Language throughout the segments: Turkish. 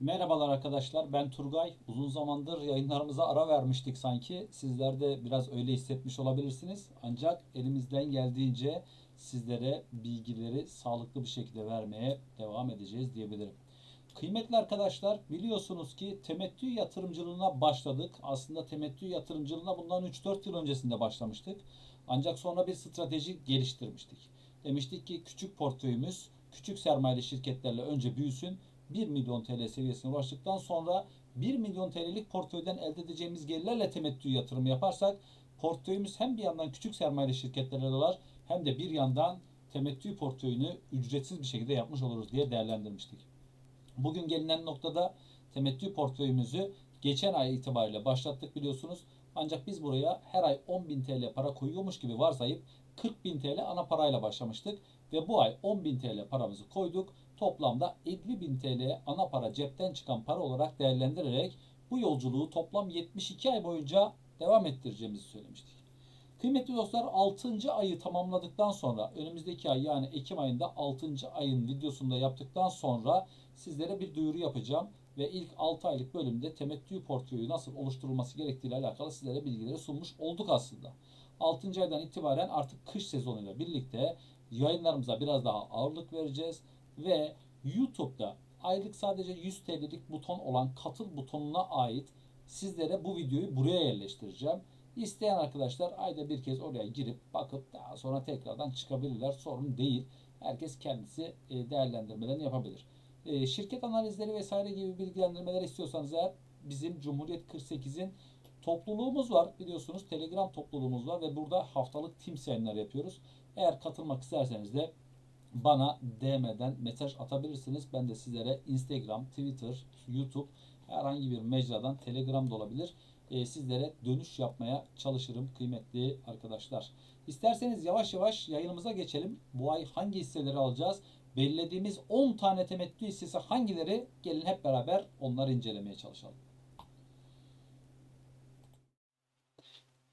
Merhabalar arkadaşlar ben Turgay. Uzun zamandır yayınlarımıza ara vermiştik sanki. Sizler de biraz öyle hissetmiş olabilirsiniz. Ancak elimizden geldiğince sizlere bilgileri sağlıklı bir şekilde vermeye devam edeceğiz diyebilirim. Kıymetli arkadaşlar biliyorsunuz ki temettü yatırımcılığına başladık. Aslında temettü yatırımcılığına bundan 3-4 yıl öncesinde başlamıştık. Ancak sonra bir strateji geliştirmiştik. Demiştik ki küçük portföyümüz küçük sermayeli şirketlerle önce büyüsün. 1 milyon TL seviyesine ulaştıktan sonra 1 milyon TL'lik portföyden elde edeceğimiz gelirlerle temettü yatırım yaparsak portföyümüz hem bir yandan küçük sermayeli şirketlere dolar hem de bir yandan temettü portföyünü ücretsiz bir şekilde yapmış oluruz diye değerlendirmiştik. Bugün gelinen noktada temettü portföyümüzü geçen ay itibariyle başlattık biliyorsunuz. Ancak biz buraya her ay 10.000 TL para koyuyormuş gibi varsayıp 40.000 TL ana parayla başlamıştık. Ve bu ay 10.000 TL paramızı koyduk. Toplamda 50.000 TL ana para cepten çıkan para olarak değerlendirerek bu yolculuğu toplam 72 ay boyunca devam ettireceğimizi söylemiştik. Kıymetli dostlar 6. ayı tamamladıktan sonra önümüzdeki ay yani Ekim ayında 6. ayın videosunda yaptıktan sonra sizlere bir duyuru yapacağım ve ilk 6 aylık bölümde temettü portföyü nasıl oluşturulması gerektiği ile alakalı sizlere bilgileri sunmuş olduk aslında. 6. aydan itibaren artık kış sezonuyla birlikte yayınlarımıza biraz daha ağırlık vereceğiz ve YouTube'da aylık sadece 100 TL'lik buton olan katıl butonuna ait sizlere bu videoyu buraya yerleştireceğim. İsteyen arkadaşlar ayda bir kez oraya girip bakıp daha sonra tekrardan çıkabilirler. Sorun değil. Herkes kendisi e, değerlendirmelerini yapabilir. E, Şirket analizleri vesaire gibi bilgilendirmeler istiyorsanız eğer bizim Cumhuriyet 48'in topluluğumuz var. Biliyorsunuz Telegram topluluğumuz var ve burada haftalık Teams yayınlar yapıyoruz. Eğer katılmak isterseniz de bana DM'den mesaj atabilirsiniz. Ben de sizlere Instagram, Twitter, YouTube herhangi bir mecradan Telegram da olabilir. e, sizlere dönüş yapmaya çalışırım kıymetli arkadaşlar. İsterseniz yavaş yavaş yayınımıza geçelim. Bu ay hangi hisseleri alacağız? Belirlediğimiz 10 tane temettü hissesi hangileri? Gelin hep beraber onları incelemeye çalışalım.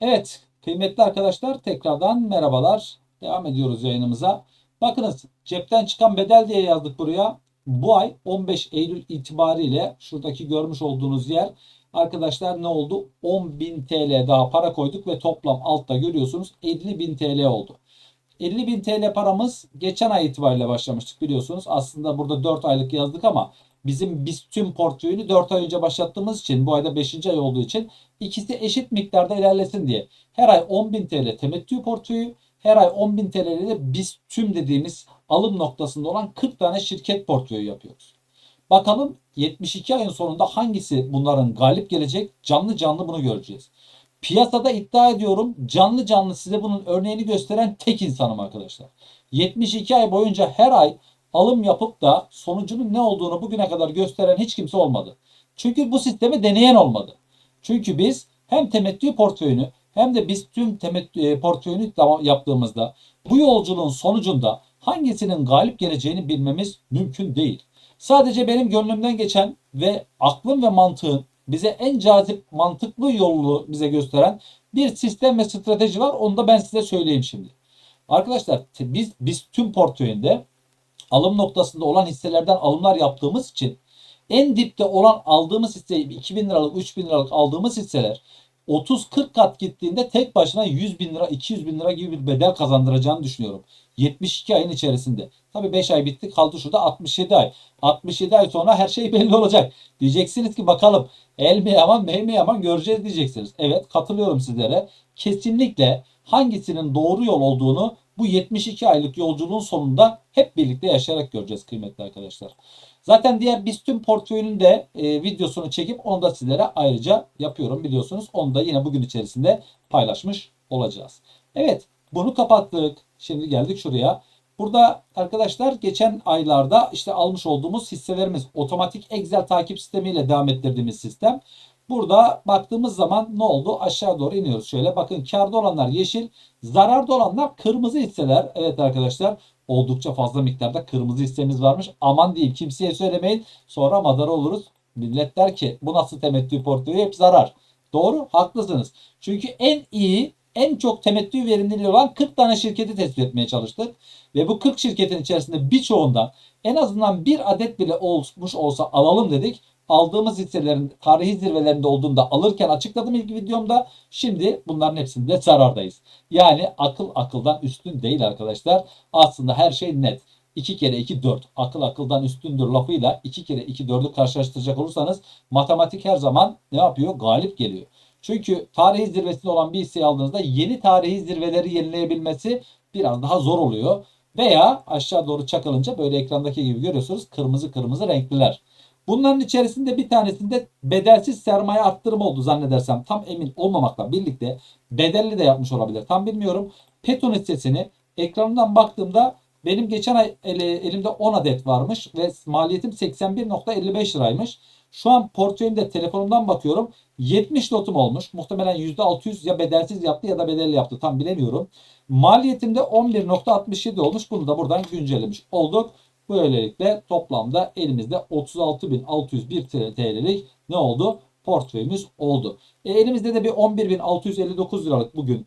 Evet kıymetli arkadaşlar tekrardan merhabalar. Devam ediyoruz yayınımıza. Bakınız cepten çıkan bedel diye yazdık buraya. Bu ay 15 Eylül itibariyle şuradaki görmüş olduğunuz yer arkadaşlar ne oldu? 10.000 TL daha para koyduk ve toplam altta görüyorsunuz 50.000 TL oldu. 50.000 TL paramız geçen ay itibariyle başlamıştık biliyorsunuz. Aslında burada 4 aylık yazdık ama bizim biz tüm portföyünü 4 ay önce başlattığımız için bu ayda 5. ay olduğu için ikisi eşit miktarda ilerlesin diye her ay 10.000 TL temettü portföyü her ay 10.000 TL ile biz tüm dediğimiz alım noktasında olan 40 tane şirket portföyü yapıyoruz. Bakalım 72 ayın sonunda hangisi bunların galip gelecek? Canlı canlı bunu göreceğiz. Piyasada iddia ediyorum canlı canlı size bunun örneğini gösteren tek insanım arkadaşlar. 72 ay boyunca her ay alım yapıp da sonucunun ne olduğunu bugüne kadar gösteren hiç kimse olmadı. Çünkü bu sistemi deneyen olmadı. Çünkü biz hem temettü portföyünü hem de biz tüm temettü e, portföyünü yaptığımızda bu yolculuğun sonucunda hangisinin galip geleceğini bilmemiz mümkün değil. Sadece benim gönlümden geçen ve aklım ve mantığın bize en cazip mantıklı yolu bize gösteren bir sistem ve strateji var. Onu da ben size söyleyeyim şimdi. Arkadaşlar biz biz tüm portföyünde alım noktasında olan hisselerden alımlar yaptığımız için en dipte olan aldığımız hisse 2000 liralık 3000 liralık aldığımız hisseler 30-40 kat gittiğinde tek başına 100 bin lira 200 bin lira gibi bir bedel kazandıracağını düşünüyorum. 72 ayın içerisinde. Tabi 5 ay bitti kaldı şurada 67 ay. 67 ay sonra her şey belli olacak. Diyeceksiniz ki bakalım el mi yaman mey mi yaman göreceğiz diyeceksiniz. Evet katılıyorum sizlere. Kesinlikle hangisinin doğru yol olduğunu bu 72 aylık yolculuğun sonunda hep birlikte yaşayarak göreceğiz kıymetli arkadaşlar. Zaten diğer BISTÜM portföyünün de e, videosunu çekip onu da sizlere ayrıca yapıyorum biliyorsunuz. Onu da yine bugün içerisinde paylaşmış olacağız. Evet bunu kapattık. Şimdi geldik şuraya. Burada arkadaşlar geçen aylarda işte almış olduğumuz hisselerimiz otomatik Excel takip sistemiyle devam ettirdiğimiz sistem. Burada baktığımız zaman ne oldu? Aşağı doğru iniyoruz. Şöyle bakın karda olanlar yeşil, zararda olanlar kırmızı hisseler. Evet arkadaşlar oldukça fazla miktarda kırmızı hissemiz varmış. Aman diyeyim kimseye söylemeyin. Sonra madara oluruz. Millet der ki bu nasıl temettü portföyü hep zarar. Doğru haklısınız. Çünkü en iyi en çok temettü verimliliği olan 40 tane şirketi tespit etmeye çalıştık. Ve bu 40 şirketin içerisinde birçoğundan en azından bir adet bile olmuş olsa alalım dedik. Aldığımız hisselerin tarihi zirvelerinde olduğunda alırken açıkladım ilk videomda. Şimdi bunların hepsinde zarardayız. Yani akıl akıldan üstün değil arkadaşlar. Aslında her şey net. 2 kere 2 4. Akıl akıldan üstündür lafıyla 2 kere 2 4'ü karşılaştıracak olursanız matematik her zaman ne yapıyor? Galip geliyor. Çünkü tarihi zirvesinde olan bir hisseyi aldığınızda yeni tarihi zirveleri yenileyebilmesi biraz daha zor oluyor. Veya aşağı doğru çakılınca böyle ekrandaki gibi görüyorsunuz kırmızı kırmızı renkliler. Bunların içerisinde bir tanesinde bedelsiz sermaye arttırma oldu zannedersem. Tam emin olmamakla birlikte bedelli de yapmış olabilir. Tam bilmiyorum. Peton hissesini ekranından baktığımda benim geçen ay elimde 10 adet varmış ve maliyetim 81.55 liraymış. Şu an portföyümde telefonumdan bakıyorum 70 lotum olmuş. Muhtemelen %600 ya bedelsiz yaptı ya da bedelli yaptı tam bilemiyorum. Maliyetimde 11.67 olmuş. Bunu da buradan güncellemiş olduk. Böylelikle toplamda elimizde 36.601 TL'lik ne oldu? Portföyümüz oldu. E, elimizde de bir 11.659 liralık bugün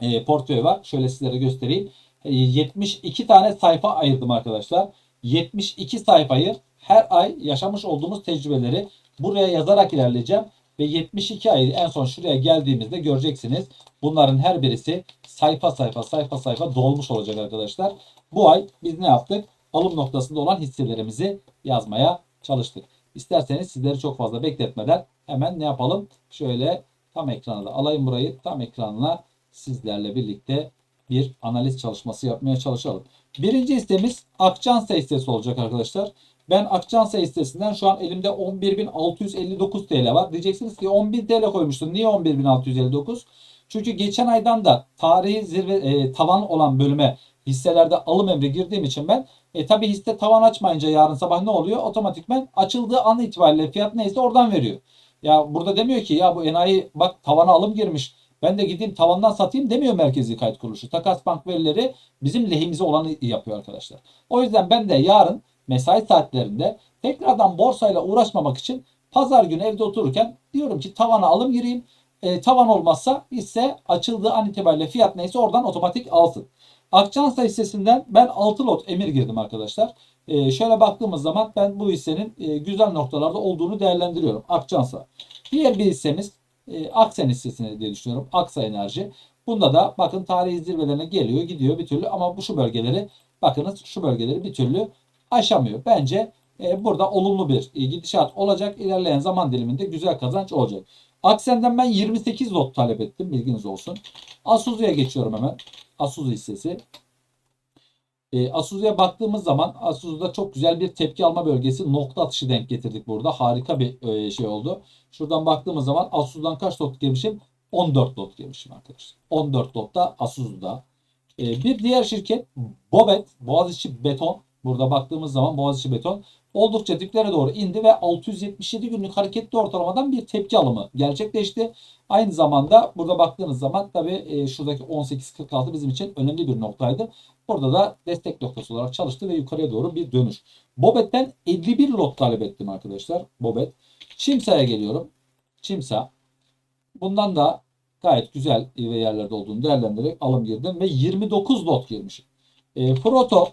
e, portföy var. Şöyle sizlere göstereyim. E, 72 tane sayfa ayırdım arkadaşlar. 72 sayfayı her ay yaşamış olduğumuz tecrübeleri buraya yazarak ilerleyeceğim. Ve 72 ay en son şuraya geldiğimizde göreceksiniz. Bunların her birisi sayfa sayfa sayfa sayfa dolmuş olacak arkadaşlar. Bu ay biz ne yaptık? Alım noktasında olan hisselerimizi yazmaya çalıştık. İsterseniz sizleri çok fazla bekletmeden hemen ne yapalım? Şöyle tam ekrana da alayım burayı. Tam ekranına sizlerle birlikte bir analiz çalışması yapmaya çalışalım. Birinci hissemiz Akçansa hissesi olacak arkadaşlar. Ben Akçansa hissesinden şu an elimde 11.659 TL var. Diyeceksiniz ki 10.000 TL koymuştun. Niye 11.659? Çünkü geçen aydan da tarihi zirve e, tavan olan bölüme hisselerde alım emri girdiğim için ben e tabi hisse tavan açmayınca yarın sabah ne oluyor? Otomatikmen açıldığı an itibariyle fiyat neyse oradan veriyor. Ya burada demiyor ki ya bu enayi bak tavana alım girmiş. Ben de gideyim tavandan satayım demiyor Merkezi Kayıt Kuruluşu. Takas bank verileri bizim lehimize olanı yapıyor arkadaşlar. O yüzden ben de yarın mesai saatlerinde tekrardan borsayla uğraşmamak için pazar günü evde otururken diyorum ki tavana alım gireyim. E, tavan olmazsa hisse açıldığı an itibariyle fiyat neyse oradan otomatik alsın. Akçansa hissesinden ben 6 lot emir girdim arkadaşlar. E, şöyle baktığımız zaman ben bu hissenin e, güzel noktalarda olduğunu değerlendiriyorum. Akçansa. Diğer bir hissemiz e, Aksen hissesini diye düşünüyorum. Aksa Enerji. Bunda da bakın tarihi zirvelerine geliyor gidiyor bir türlü ama bu şu bölgeleri bakınız şu bölgeleri bir türlü aşamıyor. Bence e, burada olumlu bir e, gidişat olacak. İlerleyen zaman diliminde güzel kazanç olacak. Aksen'den ben 28 lot talep ettim. Bilginiz olsun. Asuzu'ya geçiyorum hemen. Asuzu hissesi. E, Asuzu'ya baktığımız zaman Asuzu'da çok güzel bir tepki alma bölgesi nokta atışı denk getirdik burada. Harika bir e, şey oldu. Şuradan baktığımız zaman Asuzu'dan kaç lot girmişim? 14 lot girmişim arkadaşlar. 14 lot da Asuzu'da. E, bir diğer şirket Bobet, Boğaziçi Beton. Burada baktığımız zaman Boğaziçi Beton oldukça diplere doğru indi ve 677 günlük hareketli ortalamadan bir tepki alımı gerçekleşti. Aynı zamanda burada baktığınız zaman tabii e, şuradaki 18.46 bizim için önemli bir noktaydı. Burada da destek noktası olarak çalıştı ve yukarıya doğru bir dönüş. Bobet'ten 51 lot talep ettim arkadaşlar. Bobet. Çimsa'ya geliyorum. Çimsa. Bundan da gayet güzel ve yerlerde olduğunu değerlendirerek alım girdim ve 29 lot girmişim. E, Froto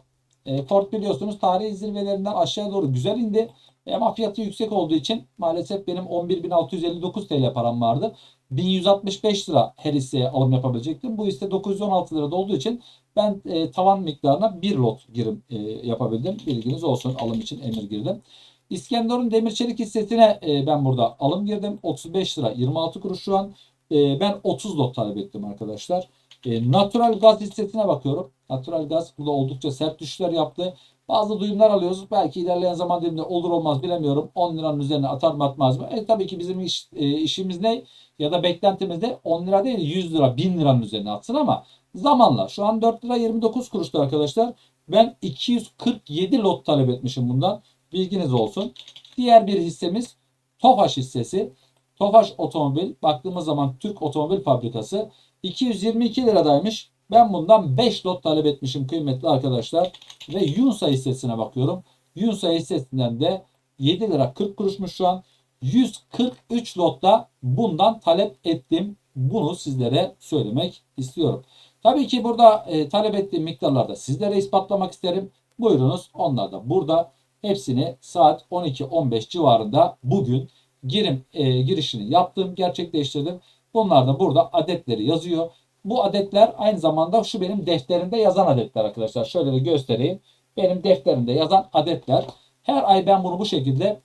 e, Ford biliyorsunuz tarihi zirvelerinden aşağıya doğru güzel indi. E, ama fiyatı yüksek olduğu için maalesef benim 11.659 TL param vardı. 1165 lira her hisseye alım yapabilecektim. Bu hisse 916 lirada olduğu için ben e, tavan miktarına bir lot girim e, yapabildim. Bilginiz olsun alım için emir girdim. İskenderun demir çelik hissesine e, ben burada alım girdim. 35 lira 26 kuruş şu an. E, ben 30 lot talep ettim arkadaşlar. E, natural gaz hissesine bakıyorum. Natural gaz burada oldukça sert düşüşler yaptı. Bazı duyumlar alıyoruz. Belki ilerleyen zaman diliminde olur olmaz bilemiyorum. 10 liranın üzerine atar mı atmaz mı? E, tabii ki bizim iş, e, işimiz ne? Ya da beklentimiz de 10 lira değil 100 lira 1000 liranın üzerine atsın ama zamanla. Şu an 4 lira 29 kuruştu arkadaşlar. Ben 247 lot talep etmişim bundan. Bilginiz olsun. Diğer bir hissemiz Tofaş hissesi. Tofaş Otomobil baktığımız zaman Türk Otomobil Fabrikası 222 liradaymış. Ben bundan 5 lot talep etmişim kıymetli arkadaşlar. Ve Yunsa hissesine bakıyorum. Yunsa hissesinden de 7 lira 40 kuruşmuş şu an. 143 lotta bundan talep ettim. Bunu sizlere söylemek istiyorum. Tabii ki burada e, talep ettiğim miktarlarda sizlere ispatlamak isterim. Buyurunuz onlar da burada. Hepsini saat 12-15 civarında bugün girim e, girişini yaptım, gerçekleştirdim. Bunlar da burada adetleri yazıyor. Bu adetler aynı zamanda şu benim defterimde yazan adetler arkadaşlar. Şöyle de göstereyim. Benim defterimde yazan adetler. Her ay ben bunu bu şekilde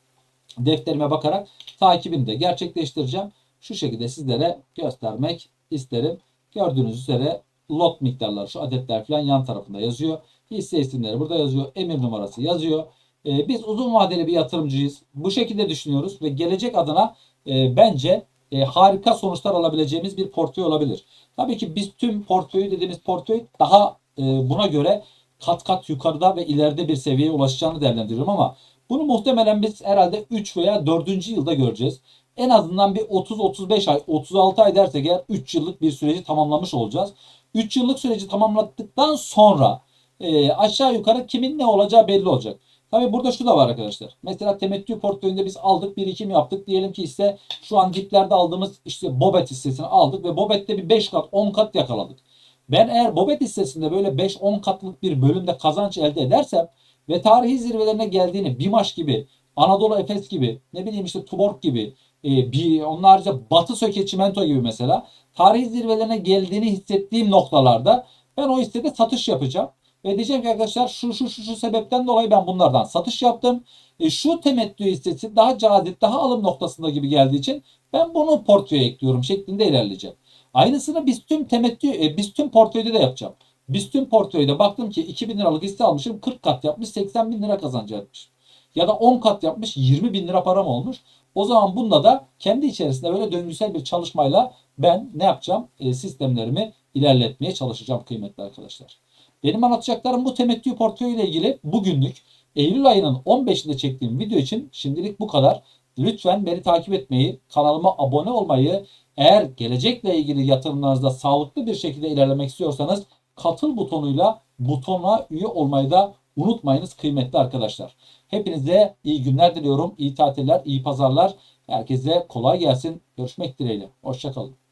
defterime bakarak takibini de gerçekleştireceğim. Şu şekilde sizlere göstermek isterim. Gördüğünüz üzere lot miktarları şu adetler falan yan tarafında yazıyor. Hisse isimleri burada yazıyor. Emir numarası yazıyor. Ee, biz uzun vadeli bir yatırımcıyız. Bu şekilde düşünüyoruz ve gelecek adına e, bence e, harika sonuçlar alabileceğimiz bir portföy olabilir. Tabii ki biz tüm portföyü dediğimiz portföy daha e, buna göre kat kat yukarıda ve ileride bir seviyeye ulaşacağını değerlendiriyorum ama bunu muhtemelen biz herhalde 3 veya 4. yılda göreceğiz. En azından bir 30-35 ay, 36 ay dersek eğer 3 yıllık bir süreci tamamlamış olacağız. 3 yıllık süreci tamamladıktan sonra e, aşağı yukarı kimin ne olacağı belli olacak. Tabii burada şu da var arkadaşlar. Mesela temettü portföyünde biz aldık birikim yaptık. Diyelim ki ise şu an diplerde aldığımız işte Bobet hissesini aldık ve Bobet'te bir 5 kat 10 kat yakaladık. Ben eğer Bobet hissesinde böyle 5-10 katlık bir bölümde kazanç elde edersem ve tarihi zirvelerine geldiğini BİMAŞ gibi, Anadolu Efes gibi, ne bileyim işte Tuborg gibi, e, bir, onun harici Batı Söke Çimento gibi mesela tarihi zirvelerine geldiğini hissettiğim noktalarda ben o hissede satış yapacağım. Ve diyeceğim ki arkadaşlar şu şu şu şu sebepten dolayı ben bunlardan satış yaptım. E, şu temettü hissesi daha cazip, daha alım noktasında gibi geldiği için ben bunu portföye ekliyorum şeklinde ilerleyeceğim. Aynısını biz tüm temettü, e, biz tüm portföyde de yapacağım. Biz tüm portföyde baktım ki 2000 liralık hisse almışım 40 kat yapmış 80 bin lira kazancı yapmış. Ya da 10 kat yapmış 20 bin lira param olmuş. O zaman bunda da kendi içerisinde böyle döngüsel bir çalışmayla ben ne yapacağım? E, sistemlerimi ilerletmeye çalışacağım kıymetli arkadaşlar. Benim anlatacaklarım bu temettü portföyü ile ilgili bugünlük Eylül ayının 15'inde çektiğim video için şimdilik bu kadar. Lütfen beni takip etmeyi, kanalıma abone olmayı, eğer gelecekle ilgili yatırımlarınızda sağlıklı bir şekilde ilerlemek istiyorsanız katıl butonuyla butona üye olmayı da unutmayınız kıymetli arkadaşlar. Hepinize iyi günler diliyorum. iyi tatiller, iyi pazarlar. Herkese kolay gelsin. Görüşmek dileğiyle. Hoşçakalın.